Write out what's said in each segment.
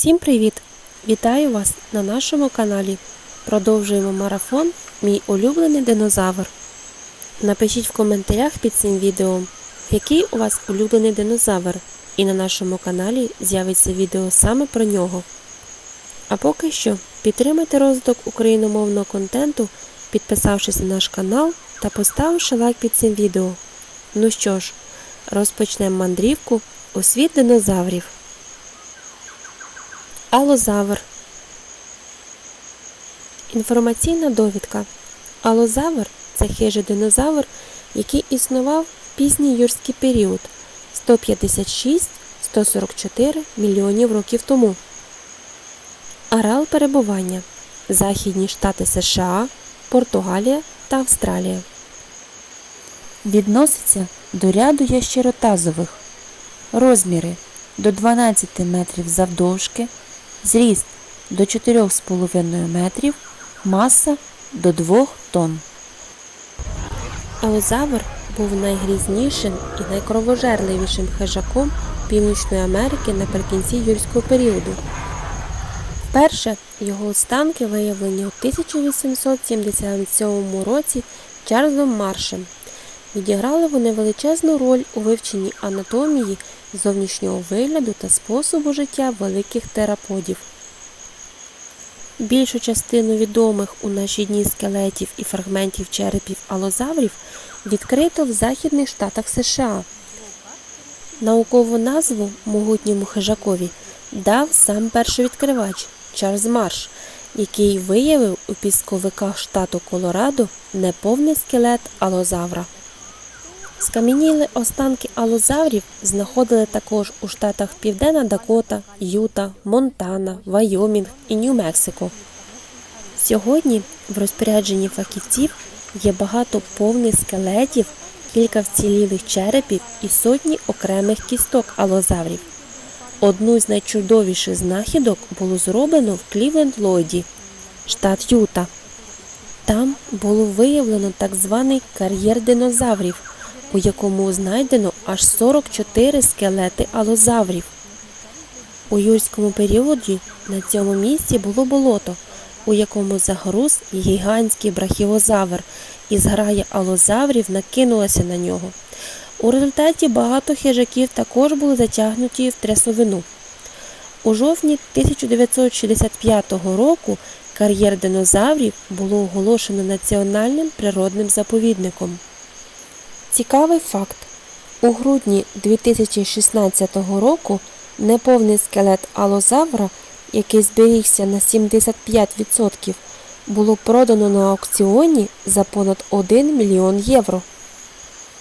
Всім привіт! Вітаю вас на нашому каналі. Продовжуємо марафон Мій улюблений динозавр. Напишіть в коментарях під цим відео, який у вас улюблений динозавр, і на нашому каналі з'явиться відео саме про нього. А поки що підтримайте розвиток україномовного контенту, підписавшись на наш канал та поставивши лайк під цим відео. Ну що ж, розпочнемо мандрівку у світ динозаврів. Алозавр. Інформаційна довідка. Алозавр це хижий динозавр, який існував в пізній юрський період 156-144 мільйонів років тому. Ареал перебування Західні штати США, Португалія та Австралія. Відноситься до ряду ящеротазових. Розміри до 12 метрів завдовжки, зріст до 4,5 метрів, маса до 2 тонн. Алозавр був найгрізнішим і найкровожерливішим хижаком Північної Америки наприкінці юрського періоду. Вперше його останки виявлені у 1877 році Чарльзом Маршем. Відіграли вони величезну роль у вивченні анатомії, зовнішнього вигляду та способу життя великих тераподів. Більшу частину відомих у наші дні скелетів і фрагментів черепів алозаврів відкрито в Західних Штатах США. Наукову назву могутньому хижакові дав сам першовідкривач Чарльз Марш, який виявив у пісковиках штату Колорадо неповний скелет алозавра. Скам'яніли останки алозаврів знаходили також у штатах Південна Дакота, Юта, Монтана, Вайомінг і Нью-Мексико. Сьогодні в розпорядженні фахівців є багато повних скелетів, кілька вцілілих черепів і сотні окремих кісток алозаврів. Одну з найчудовіших знахідок було зроблено в Клівленд-Ллойді, штат Юта. Там було виявлено так званий кар'єр динозаврів, у якому знайдено аж 44 скелети алозаврів. У юрському періоді на цьому місці було болото, у якому загруз гігантський брахіозавр, і зграя алозаврів накинулася на нього. У результаті багато хижаків також були затягнуті в трясовину. У жовтні 1965 року кар'єр динозаврів було оголошено національним природним заповідником. Цікавий факт. У грудні 2016 року неповний скелет алозавра, який зберігся на 75%, було продано на аукціоні за понад 1 мільйон євро.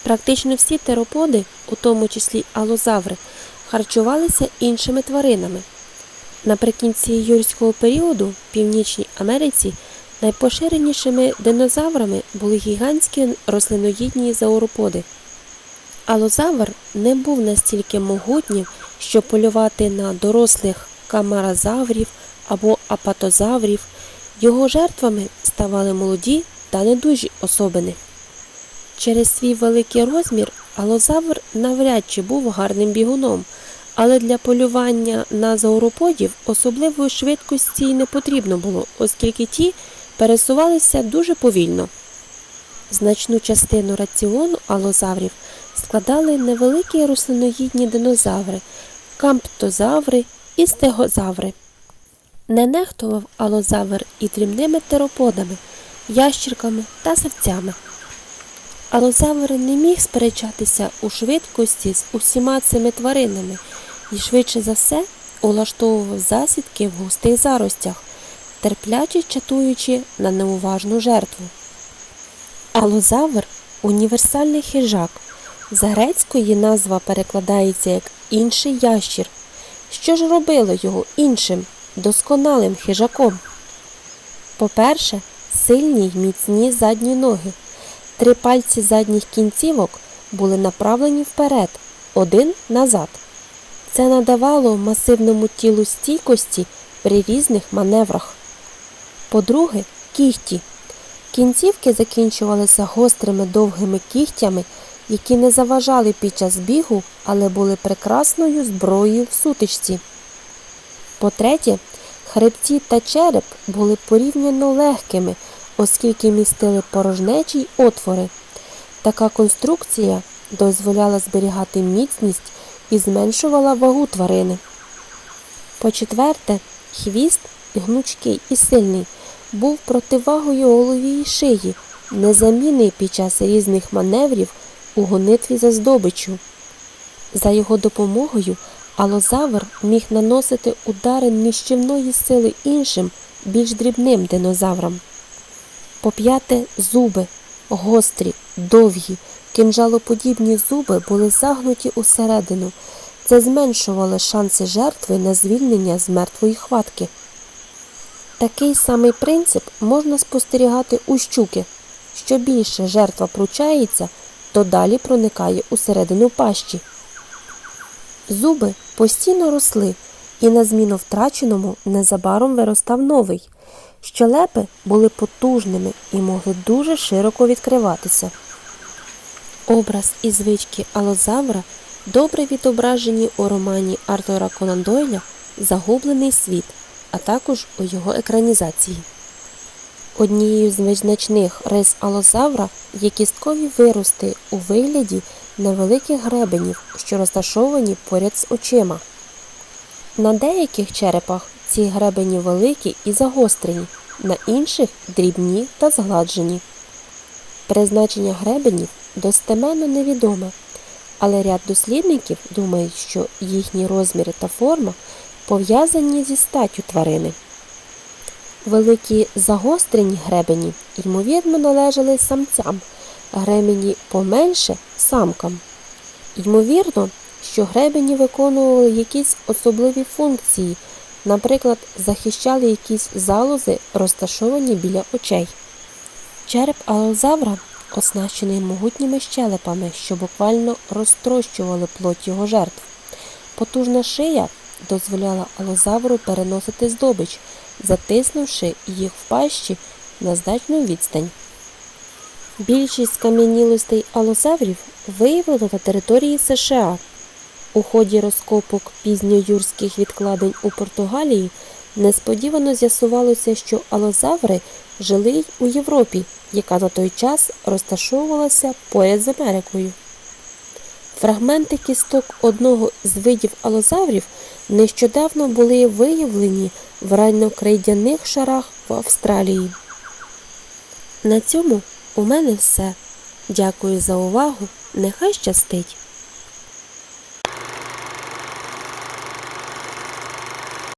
Практично всі тероподи, у тому числі алозаври, харчувалися іншими тваринами. Наприкінці юрського періоду в Північній Америці найпоширенішими динозаврами були гігантські рослиноїдні зауроподи. Алозавр не був настільки могутнім, щоб полювати на дорослих камаразаврів або апатозаврів. Його жертвами ставали молоді та недужі особини. Через свій великий розмір алозавр навряд чи був гарним бігуном, але для полювання на зауроподів особливої швидкості й не потрібно було, оскільки ті пересувалися дуже повільно. Значну частину раціону алозаврів складали невеликі рослиноїдні динозаври, камптозаври і стегозаври. Не нехтував алозавр і дрібними тероподами, ящірками та савцями. Алозавр не міг сперечатися у швидкості з усіма цими тваринами і швидше за все улаштовував засідки в густих заростях, терпляче чатуючи на неуважну жертву. Алозавр універсальний хижак. З грецької назва перекладається як інший ящір. Що ж робило його іншим, досконалим хижаком? По-перше, сильні й міцні задні ноги. Три пальці задніх кінцівок були направлені вперед, один назад. Це надавало масивному тілу стійкості при різних маневрах. По-друге, кігті. Кінцівки закінчувалися гострими довгими кігтями, які не заважали під час бігу, але були прекрасною зброєю в сутичці. По-третє, хребці та череп були порівняно легкими, оскільки містили порожнечі й отвори. Така конструкція дозволяла зберігати міцність і зменшувала вагу тварини. По-четверте, хвіст гнучкий і сильний був противагою голові й шиї, незамінний під час різних маневрів у гонитві за здобиччю. За його допомогою алозавр міг наносити удари нищівної сили іншим, більш дрібним динозаврам. По-п'яте, зуби гострі, довгі, кинджалоподібні зуби були загнуті усередину. Це зменшувало шанси жертви на звільнення з мертвої хватки. Такий самий принцип можна спостерігати у щуки. Що більше жертва пручається, то далі проникає усередину пащі. Зуби постійно росли, і на зміну втраченому незабаром виростав новий. Щелепи були потужними і могли дуже широко відкриватися. Образ і звички алозавра добре відображені у романі Артура Конан Дойля Загублений світ, а також у його екранізації. Однією з визначних рис алозавра є кісткові вирости у вигляді невеликих гребенів, що розташовані поряд з очима. На деяких черепах ці гребені великі і загострені, на інших дрібні та згладжені. Призначення гребенів достеменно невідоме, але ряд дослідників думають, що їхні розміри та форма пов'язані зі статтю тварини. Великі загострені гребені, ймовірно, належали самцям, гребені поменше самкам. Ймовірно, що гребені виконували якісь особливі функції, наприклад, захищали якісь залози, розташовані біля очей. Череп алозавра оснащений могутніми щелепами, що буквально розтрощували плоть його жертв. Потужна шия дозволяла алозавру переносити здобич, затиснувши їх в пащі на значну відстань. Більшість скам'янілостей алозаврів виявлено на території США. У ході розкопок пізньоюрських відкладень у Португалії несподівано з'ясувалося, що алозаври жили у Європі, яка на той час розташовувалася поряд з Америкою. Фрагменти кісток одного з видів алозаврів нещодавно були виявлені в райнокрайдяних шарах в Австралії. На цьому у мене все. Дякую за увагу. Нехай щастить!